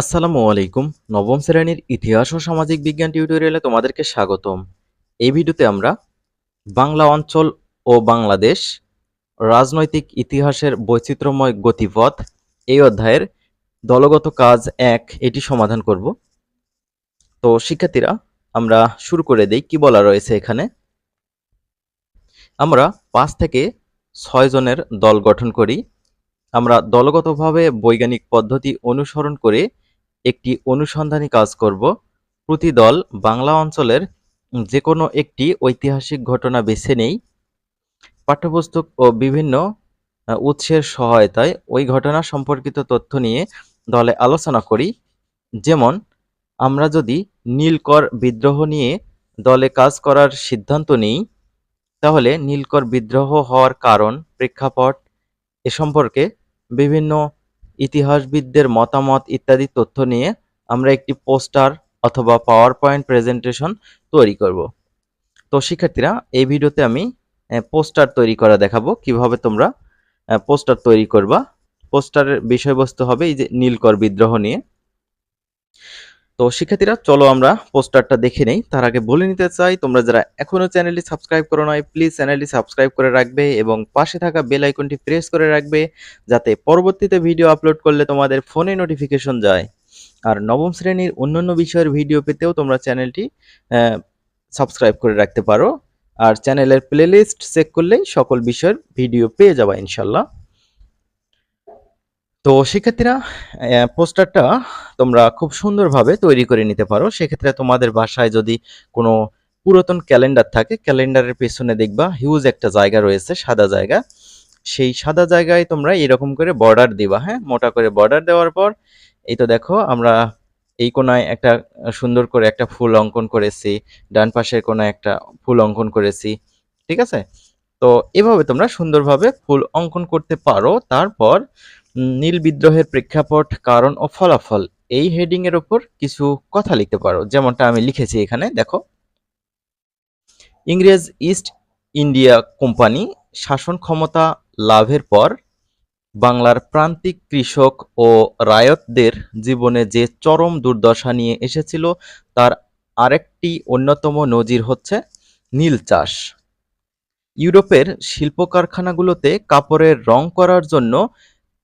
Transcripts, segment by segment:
আসসালামু আলাইকুম। নবম শ্রেণির ইতিহাস ও সামাজিক বিজ্ঞান টিউটোরিয়ালে তোমাদেরকে স্বাগতম। এই ভিডিওতে আমরা বাংলা অঞ্চল ও বাংলাদেশ রাজনৈতিক ইতিহাসের বৈচিত্র্যময় গতিপথ এই অধ্যায়ের দলগত কাজ এক এটি সমাধান করব। তো শিক্ষার্থীরা, আমরা শুরু করে দেই, কি বলা রয়েছে এখানে? আমরা পাঁচ থেকে ছয় জনের দল গঠন করি। আমরা দলগতভাবে বৈজ্ঞানিক পদ্ধতি অনুসরণ করে একটি অনুসন্ধানী কাজ করব। প্রতি দল বাংলা অঞ্চলের যে কোনো একটি ঐতিহাসিক ঘটনা বেছে নেই। পাঠ্যপুস্তক ও বিভিন্ন উৎসের সহায়তায় ওই ঘটনা সম্পর্কিত তথ্য নিয়ে দলে আলোচনা করি। যেমন, আমরা যদি নীলকর বিদ্রোহ নিয়ে দলে কাজ করার সিদ্ধান্ত নিই, তাহলে নীলকর বিদ্রোহ হওয়ার কারণ, প্রেক্ষাপট এ সম্পর্কে বিভিন্ন ইতিহাসবিদদের মতামত ইত্যাদি তথ্য নিয়ে আমরা একটি পোস্টার অথবা পাওয়ার পয়েন্ট প্রেজেন্টেশন তৈরি করব। তো শিক্ষার্থীরা, এই ভিডিওতে আমি পোস্টার তৈরি করা দেখাবো। কীভাবে তোমরা পোস্টার তৈরি করবা। পোস্টারের বিষয়বস্তু হবে এই যে নীলকর বিদ্রোহ নিয়ে। তো শিক্ষার্থীরা, চলো আমরা পোস্টারটা দেখে নেই। তার আগে বলে নিতে চাই, তোমরা যারা এখনও চ্যানেলটি সাবস্ক্রাইব করো নাই, প্লিজ চ্যানেলটি সাবস্ক্রাইব করে রাখবে এবং পাশে থাকা বেল আইকনটি প্রেস করে রাখবে, যাতে পরবর্তীতে ভিডিও আপলোড করলে তোমাদের ফোনে নোটিফিকেশন যায়। আর নবম শ্রেণির অন্যান্য বিষয়ের ভিডিও পেতেও তোমরা চ্যানেলটি সাবস্ক্রাইব করে রাখতে পারো। আর চ্যানেলের প্লেলিস্ট চেক করলেই সকল বিষয়ের ভিডিও পেয়ে যাবা ইনশাল্লাহ। তো শিক্ষার্থীরা পোস্টারটা তোমরা খুব সুন্দরভাবে তৈরি করে নিতে পারো। সেক্ষেত্রে তোমাদের বাসায় যদি কোনো পুরাতন ক্যালেন্ডার থাকে, ক্যালেন্ডারের পেছনে দেখবা হিউজ একটা জায়গা রয়েছে, সাদা জায়গা। সেই সাদা জায়গায় তোমরা এরকম করে বর্ডার দিবা হ্যাঁ? মোটা করে বর্ডার দেওয়ার পর, এই তো দেখো, আমরা এই কোনায় একটা সুন্দর করে একটা ফুল অঙ্কন করেছি, ডান পাশের কোনায় একটা ফুল অঙ্কন করেছি, ঠিক আছে? তো এভাবে তোমরা সুন্দরভাবে ফুল অঙ্কন করতে পারো। তারপর নীল বিদ্রোহের প্রেক্ষাপট, কারণ ও ফলাফল এই হেডিং এর উপর কিছু কথা লিখতে পারো। যেমনটা আমি লিখেছি এখানে, দেখো। ইংরেজ ইস্ট ইন্ডিয়া কোম্পানি শাসন ক্ষমতা লাভের পর বাংলার প্রান্তিক কৃষক ও রায়তদের জীবনে যে চরম দুর্দশা নিয়ে এসেছিল, তার আরেকটি অন্যতম নজির হচ্ছে নীল চাষ। ইউরোপের শিল্প কারখানাগুলোতে কাপড়ের রং করার জন্য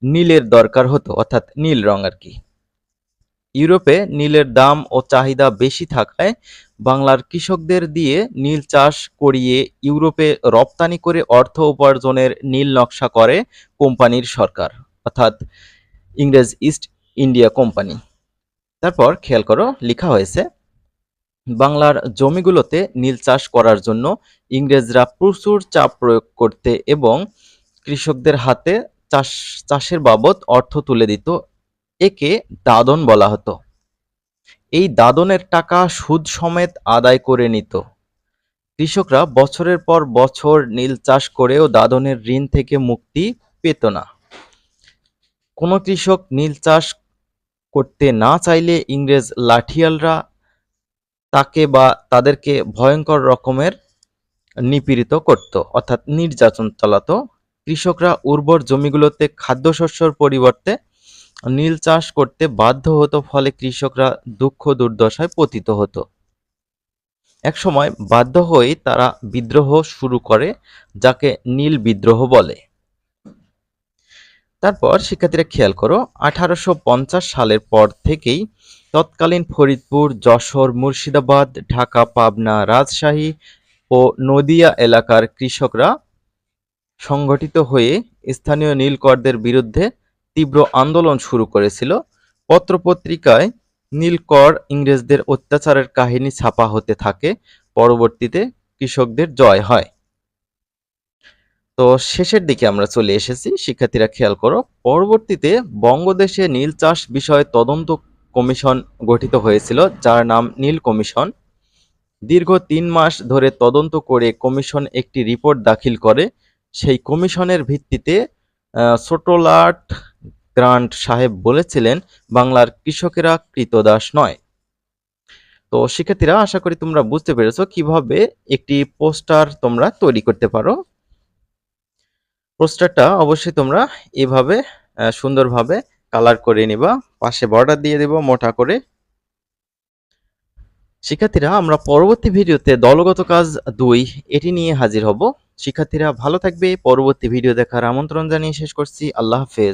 নীলের দরকার হতো, অর্থাৎ নীল রং আর কি। ইউরোপে নীলের দাম ও চাহিদা বেশি থাকায় বাংলার কৃষকদের দিয়ে নীল চাষ করিয়ে ইউরোপে রপ্তানি করে অর্থ উপার্জনের নীল নকশা করে কোম্পানির সরকার, অর্থাৎ ইংরেজ ইস্ট ইন্ডিয়া কোম্পানি। তারপর খেয়াল করো, লেখা হয়েছে, বাংলার জমিগুলোতে নীল চাষ করার জন্য ইংরেজরা প্রচুর চাপ প্রয়োগ করতে এবং কৃষকদের হাতে চাষ, চাষের বাবদ অর্থ তুলে দিত। একে দাদন বলা হতো। এই দাদনের টাকা সুদ সমেত আদায় করে নিত। কৃষকরা বছরের পর বছর নীল চাষ করেও দাদনের ঋণ থেকে মুক্তি পেত না। কোনো কৃষক নীল চাষ করতে না চাইলে ইংরেজ লাঠিয়ালরা তাকে বা তাদেরকে ভয়ঙ্কর রকমের নিপীড়িত করত, অর্থাৎ নির্যাতন চালাতো। কৃষকরা উর্বর জমিগুলোতে খাদ্যশস্যর পরিবর্তে নীল চাষ করতে বাধ্য হতো, ফলে কৃষকরা দুঃখ দুর্দশায় পতিত হতো। একসময় বাধ্য হয়ে তারা বিদ্রোহ শুরু করে, যাকে নীল বিদ্রোহ বলে। তারপর শিক্ষার্থীরা খেয়াল করো, আঠারোশো পঞ্চাশ সালের পর থেকেই তৎকালীন ফরিদপুর, যশোর, মুর্শিদাবাদ, ঢাকা, পাবনা, রাজশাহী ও নদিয়া এলাকার কৃষকরা সংগঠিত হয়ে স্থানীয় নীলকরদের বিরুদ্ধে তীব্র আন্দোলন শুরু করেছিল। পত্রপত্রিকায় নীলকর ইংরেজদের অত্যাচারের কাহিনী ছাপা হতে থাকে। পরবর্তীতে কৃষকদের জয় হয়। তো শেষের দিকে আমরা চলে এসেছি। শিক্ষার্থীরা খেয়াল করো, পরবর্তীতে বঙ্গদেশে নীল চাষ বিষয়ে তদন্ত কমিশন গঠিত হয়েছিল, যার নাম নীল কমিশন। দীর্ঘ তিন মাস ধরে তদন্ত করে কমিশন একটি রিপোর্ট দাখিল করে। সেই কমিশনের ভিত্তিতে ছোটলাট গ্রান্ট সাহেব বলেছিলেন, বাংলার কৃষকেরা কৃতদাস নয়। তো শিক্ষার্থীরা, আশা করি তোমরা বুঝতে পেরেছ কীভাবে একটি পোস্টার তোমরা তৈরি করতে পারো। পোস্টারটা অবশ্যই তোমরা এভাবে সুন্দরভাবে কালার করে নিবা, পাশে বর্ডার দিয়ে দেব, মোটা করে। শিক্ষার্থীরা, আমরা পরবর্তী ভিডিওতে দলগত কাজ দুই, এটি নিয়ে হাজির হব। শিক্ষার্থীরা ভালো থাকবে। পরবর্তী ভিডিও দেখার আমন্ত্রণ জানিয়ে শেষ করছি। আল্লাহ হাফেজ।